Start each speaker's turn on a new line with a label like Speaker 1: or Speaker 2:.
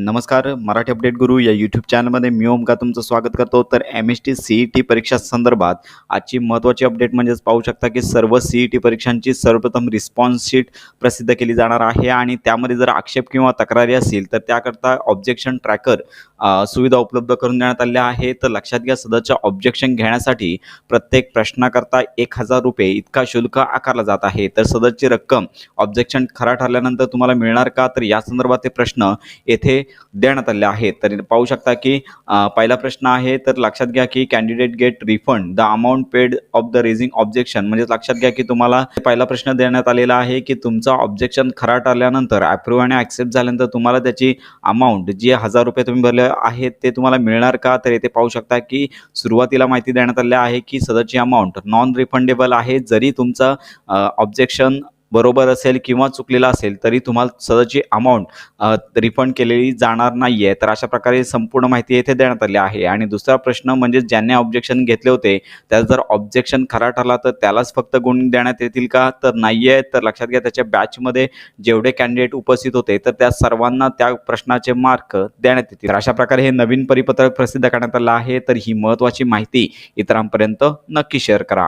Speaker 1: नमस्कार मराठी अपडेट गुरु या यूट्यूब चॅनलमध्ये मी ओमका तुमचं स्वागत करतो. तर M S T C E T परीक्षा संदर्भात आजची महत्त्वाची अपडेट म्हणजेच पाहू शकता की सर्व सी ई टी परीक्षांची सर्वप्रथम रिस्पॉन्स शीट प्रसिद्ध केली जाणार आहे आणि त्यामध्ये जर आक्षेप किंवा तक्रारी असतील तर त्याकरता ऑब्जेक्शन ट्रॅकर सुविधा उपलब्ध करून देण्यात आल्या आहे. तर लक्षात घ्या सदरच्या ऑब्जेक्शन घेण्यासाठी प्रत्येक प्रश्नाकरता एक हजार रुपये इतका शुल्क आकारला जात आहे. तर सदरची रक्कम ऑब्जेक्शन खरा ठरल्यानंतर तुम्हाला मिळणार का? तर या संदर्भात ते प्रश्न येथे देण्यात आले आहेत. तर पाहू शकता की पहिला प्रश्न आहे तर लक्षात घ्या की candidate get refund the amount paid of the raising objection म्हणजे लक्षात घ्या की तुम्हाला पहिला प्रश्न देण्यात आलेला आहे की तुमचा ऑब्जेक्शन खरा ठरल्यानंतर अप्रूव्ह आणि ॲक्सेप्ट झाल्यानंतर तुम्हाला त्याची अमाऊंट जी हजार रुपये तुम्ही भरले आहेत ते तुम्हाला मिळणार का? तर येथे पाहू शकता की सुरुवातीला माहिती देण्यात आली आहे की सदरची अमाऊंट नॉन रिफंडेबल आहे. जरी तुमचं ऑब्जेक्शन बरोबर असेल किंवा चुकलेला असेल तरी तुम्हाला सदरची अमाऊंट रिफंड केलेली जाणार नाही आहे तर अशा प्रकारे संपूर्ण माहिती येथे देण्यात आली आहे. आणि दुसरा प्रश्न म्हणजे ज्यांनी ऑब्जेक्शन घेतले होते त्यात जर ऑब्जेक्शन खरा ठरला तर त्यालाच फक्त गुण देण्यात येतील का? तर नाही आहे तर लक्षात घ्या त्याच्या बॅचमध्ये जेवढे कॅन्डिडेट उपस्थित होते तर त्या सर्वांना त्या प्रश्नाचे मार्क देण्यात येतील. अशा प्रकारे हे नवीन परिपत्रक प्रसिद्ध करण्यात आलं आहे. तर ही महत्त्वाची माहिती इतरांपर्यंत नक्की शेअर करा.